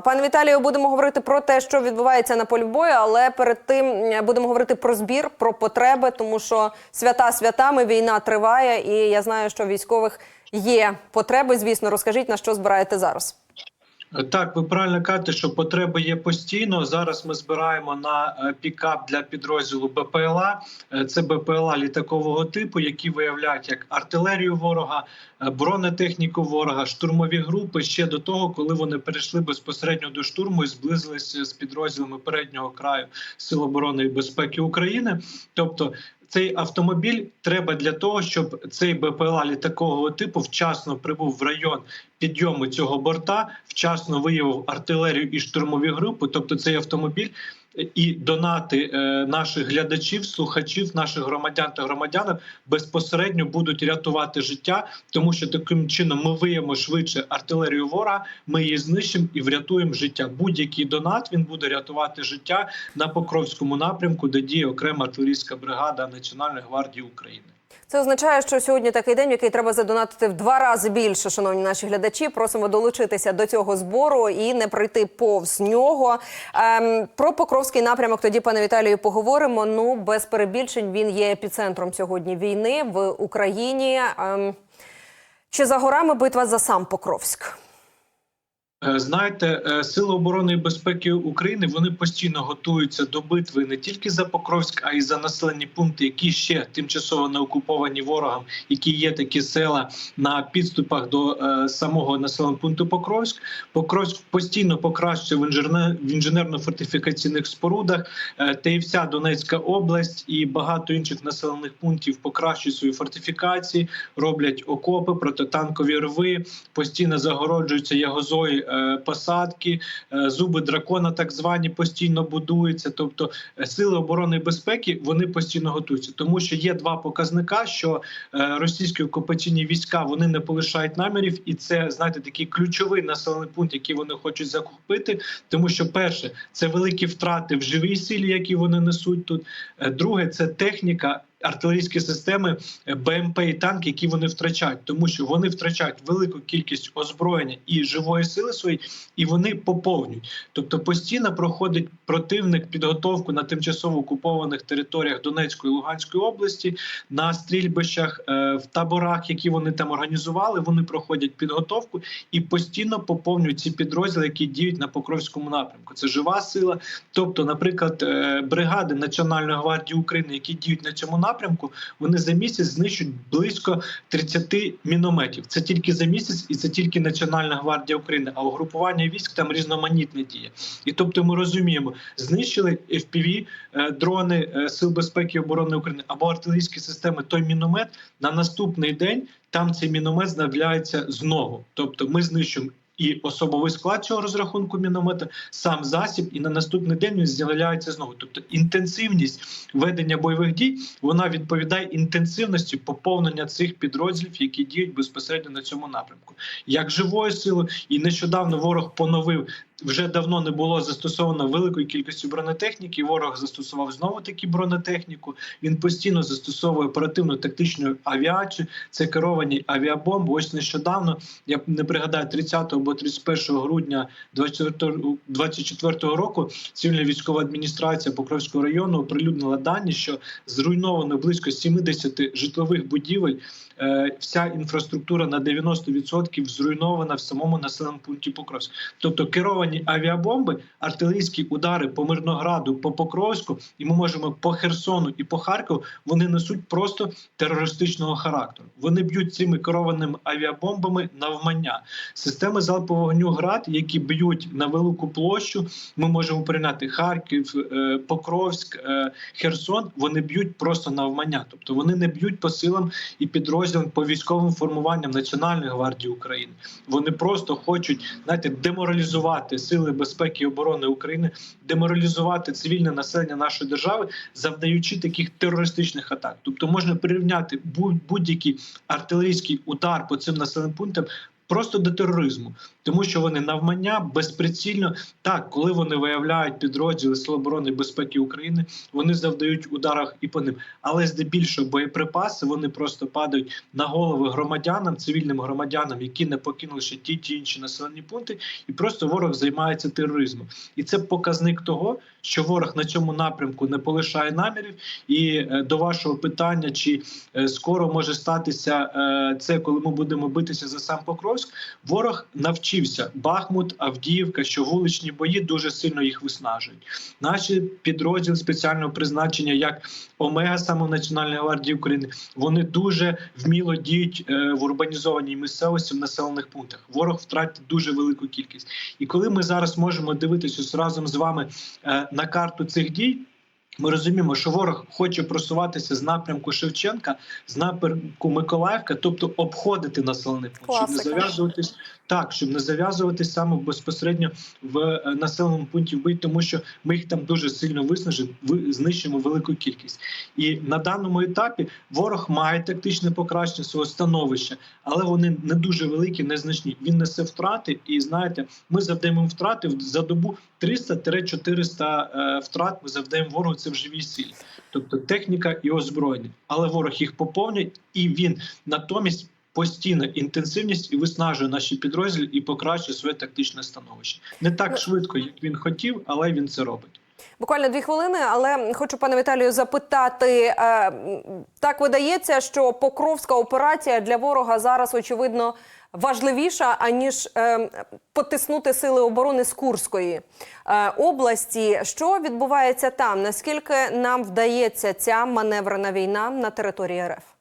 Пане Віталію, будемо говорити про те, що відбувається на полі бою, але перед тим будемо говорити про збір, про потреби, тому що свята святами війна триває, і я знаю, що військових є потреби. Звісно, розкажіть на що збираєте зараз. Так, ви правильно кажете, що потреби є постійно. Зараз ми збираємо на е, пікап для підрозділу БПЛА. Е, Це БПЛА літакового типу, які виявляють як артилерію ворога, е, бронетехніку ворога, штурмові групи ще до того, коли вони перейшли безпосередньо до штурму і зблизилися з підрозділами переднього краю Сил оборони і безпеки України. Тобто цей автомобіль треба для того, щоб цей БПЛА літакового типу вчасно прибув в район підйому цього борта, вчасно виявив артилерію і штурмові групи. Тобто, цей автомобіль і донати е, наших глядачів, слухачів, наших громадян та громадянок безпосередньо будуть рятувати життя, тому що таким чином ми виємо швидше артилерію ворога, ми її знищимо і врятуємо життя. Будь-який донат він буде рятувати життя на Покровському напрямку, де діє окрема артилерійська бригада Національної гвардії України. Це означає, що сьогодні такий день, який треба задонатити в два рази більше, шановні наші глядачі. Просимо долучитися до цього збору і не пройти повз нього. Ем, про Покровський напрямок тоді, пане Віталію, поговоримо. Ну без перебільшень він є епіцентром сьогодні війни в Україні. Ем, чи за горами битва за сам Покровськ? Е, Знаєте, е, сили оборони і безпеки України вони постійно готуються до битви не тільки за Покровськ, а й за населені пункти, які ще тимчасово не окуповані ворогом, які є такі села на підступах до е, самого населеного пункту Покровськ. Покровськ постійно покращує в інженер- в інженерно-фортифікаційних спорудах. Та й вся Донецька область і багато інших населених пунктів покращують свої фортифікації, роблять окопи, протитанкові рви, постійно загороджуються ягозою посадки, е, зуби дракона, так звані, постійно будуються. Тобто е, сили оборони і безпеки вони постійно готуються, тому що є два показника, що е, російські окупаційні війська вони не полишають намірів, і це знаєте такий ключовий населений пункт, який вони хочуть захопити. Тому що перше це великі втрати в живій силі, які вони несуть тут. Е, Друге, це техніка. Артилерійські системи е, БМП і танки, які вони втрачають, тому що вони втрачають велику кількість озброєння і живої сили своєї, і вони поповнюють. Тобто постійно проходить противник підготовку на тимчасово окупованих територіях Донецької і Луганської області, на стрільбищах, е, в таборах, які вони там організували. Вони проходять підготовку і постійно поповнюють ці підрозділи, які діють на Покровському напрямку. Це жива сила. Тобто, наприклад, е, бригади Національної гвардії України, які діють на цьому напрямку, вони за місяць знищують близько 30 мінометів. Це тільки за місяць, і це тільки Національна гвардія України. А угрупування військ там різноманітне діє. І тобто, ми розуміємо, знищили FPV е, дрони е, сил безпеки і оборони України або артилерійські системи. Той міномет на наступний день там цей міномет з'являється знову. Тобто, ми знищуємо. І особовий склад цього розрахунку міномета, сам засіб, і на наступний день він з'являється знову. Тобто інтенсивність ведення бойових дій вона відповідає інтенсивності поповнення цих підрозділів, які діють безпосередньо на цьому напрямку, як живою силою. І нещодавно ворог поновив. Вже давно не було застосовано великої кількості бронетехніки. Ворог застосував знову таки бронетехніку. Він постійно застосовує оперативну тактичну авіацію. Це керовані авіабомби. Ось нещодавно я не пригадаю 30 або 31 грудня 24 року. Цивільна військова адміністрація Покровського району оприлюднила дані, що зруйновано близько 70 житлових будівель. Е, Вся інфраструктура на 90% зруйнована в самому населеному пункті Покровськ. Тобто керовані авіабомби, артилерійські удари по Мирнограду, по Покровську, і ми можемо по Херсону і по Харкову. Вони несуть просто терористичного характеру. Вони б'ють цими керованими авіабомбами навмання. Системи залпового вогню град, які б'ють на велику площу. Ми можемо порівняти Харків, е, Покровськ, е, Херсон. Вони б'ють просто навмання. Тобто вони не б'ють по силам і підрозділам по військовим формуванням Національної гвардії України. Вони просто хочуть знаєте, деморалізувати сили безпеки і оборони України, деморалізувати цивільне населення нашої держави, завдаючи таких терористичних атак. Тобто можна прирівняти будь- будь-який артилерійський удар по цим населеним пунктам просто до тероризму, тому що вони навмання безприцільно так, коли вони виявляють підрозділи Сил оборони безпеки України, вони завдають ударах і по ним. Але здебільшого боєприпаси вони просто падають на голови громадянам, цивільним громадянам, які не покинули ще ті ті інші населені пункти, і просто ворог займається тероризмом. І це показник того, що ворог на цьому напрямку не полишає намірів. І е, до вашого питання, чи е, скоро може статися е, це, коли ми будемо битися за сам Покровськ, ворог навчився Бахмут, Авдіївка, що вуличні бої дуже сильно їх виснажують. Наші підрозділи спеціального призначення, як Омега, саме Національної гвардії України, вони дуже вміло діють е, в урбанізованій місцевості в населених пунктах. Ворог втратить дуже велику кількість. І коли ми зараз можемо дивитися разом з вами е, на карту цих дій. Ми розуміємо, що ворог хоче просуватися з напрямку Шевченка, з напрямку Миколаївка, тобто обходити населений пункт, щоб не зав'язуватись так, щоб не зав'язуватись саме безпосередньо в е, населеному пункті вбить, тому що ми їх там дуже сильно виснажимо, ви- знищимо велику кількість. І на даному етапі ворог має тактичне покращення свого становища, але вони не дуже великі, незначні. Він несе втрати, і знаєте, ми завдаємо втрати за добу 300-400 е, втрат. Ми завдаємо ворогу це в живій силі, тобто техніка і озброєння. Але ворог їх поповнює, і він натомість. Постійна інтенсивність і виснажує наші підрозділи і покращує своє тактичне становище не так швидко, як він хотів, але він це робить. Буквально дві хвилини, але хочу пане Віталію запитати. е, Так видається, що покровська операція для ворога зараз очевидно важливіша аніж е, потиснути сили оборони з Курської е, області. Що відбувається там? Наскільки нам вдається ця маневрена війна на території РФ?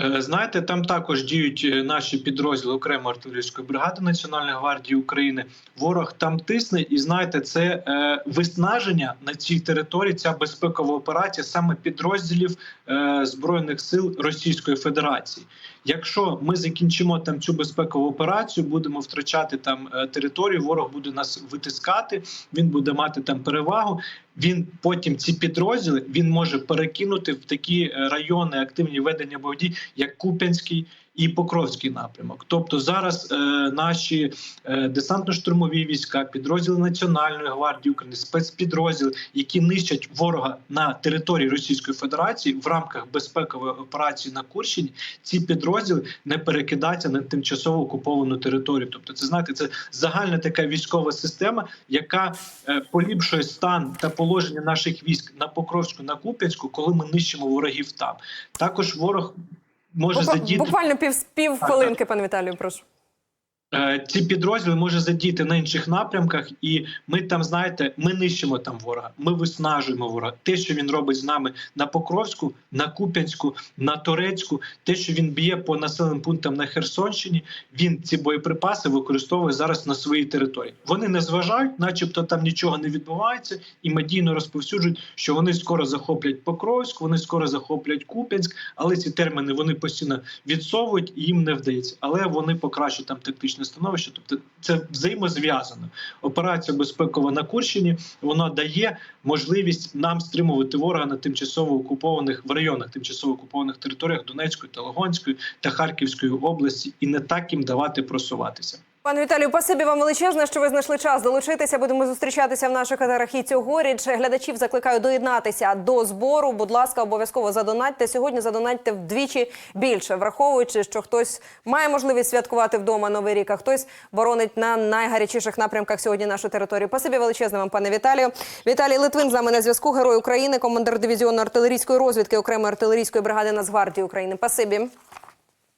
Е, Знаєте, там також діють е, наші підрозділи окремо артилерійської бригади Національної гвардії України. Ворог там тисне, і знаєте, це е, виснаження на цій території. Ця безпекова операція саме підрозділів збройних сил Російської Федерації. Якщо ми закінчимо там цю безпекову операцію, будемо втрачати там е, територію. Ворог буде нас витискати. Він буде мати там перевагу. Він потім ці підрозділи він може перекинути в такі е, райони активні ведення бойових як Куп'янський і Покровський напрямок. Тобто зараз е, наші е, десантно-штурмові війська, підрозділи Національної гвардії України, спецпідрозділи, які нищать ворога на території Російської Федерації в рамках безпекової операції на Курщині, ці підрозділи не перекидаються на тимчасово окуповану територію. Тобто, це знаєте, це загальна така військова система, яка е, поліпшує стан та положення наших військ на Покровську, на Куп'янську, коли ми нищимо ворогів там. Також ворог може задіяти Буквально пів, пів хвилинки, пане Віталію, прошу. Е, ці підрозділи може задіяти на інших напрямках, і ми там, знаєте, ми нищимо там ворога. Ми виснажуємо ворога. Те, що він робить з нами на Покровську, на Куп'янську, на Торецьку, те, що він б'є по населеним пунктам на Херсонщині, він ці боєприпаси використовує зараз на своїй території. Вони не зважають, начебто там нічого не відбувається, і медійно розповсюджують, що вони скоро захоплять Покровськ, вони скоро захоплять Куп'янськ, але ці терміни вони постійно відсовують і їм не вдається. Але вони покращують там тактичне становище. Тобто це взаємозв'язано. Операція безпекова на Курщині вона дає можливість нам стримувати ворога на тимчасово окупованих в районах тимчасово окупованих територіях Донецької та Луганської та Харківської області і не так їм давати просуватися. Пане Віталію, спасибі вам величезне, що ви знайшли час долучитися. Будемо зустрічатися в наших етерах і цьогоріч. Глядачів закликаю доєднатися до збору. Будь ласка, обов'язково задонатьте. Сьогодні задонатьте вдвічі більше, враховуючи, що хтось має можливість святкувати вдома новий рік, а хтось боронить на найгарячіших напрямках сьогодні нашу територію. Спасибі величезне вам, пане Віталію. Віталій Литвин з нами на зв'язку. Герой України, командир дивізіону артилерійської розвідки окремої артилерійської бригади Нацгвардії України. Спасибі.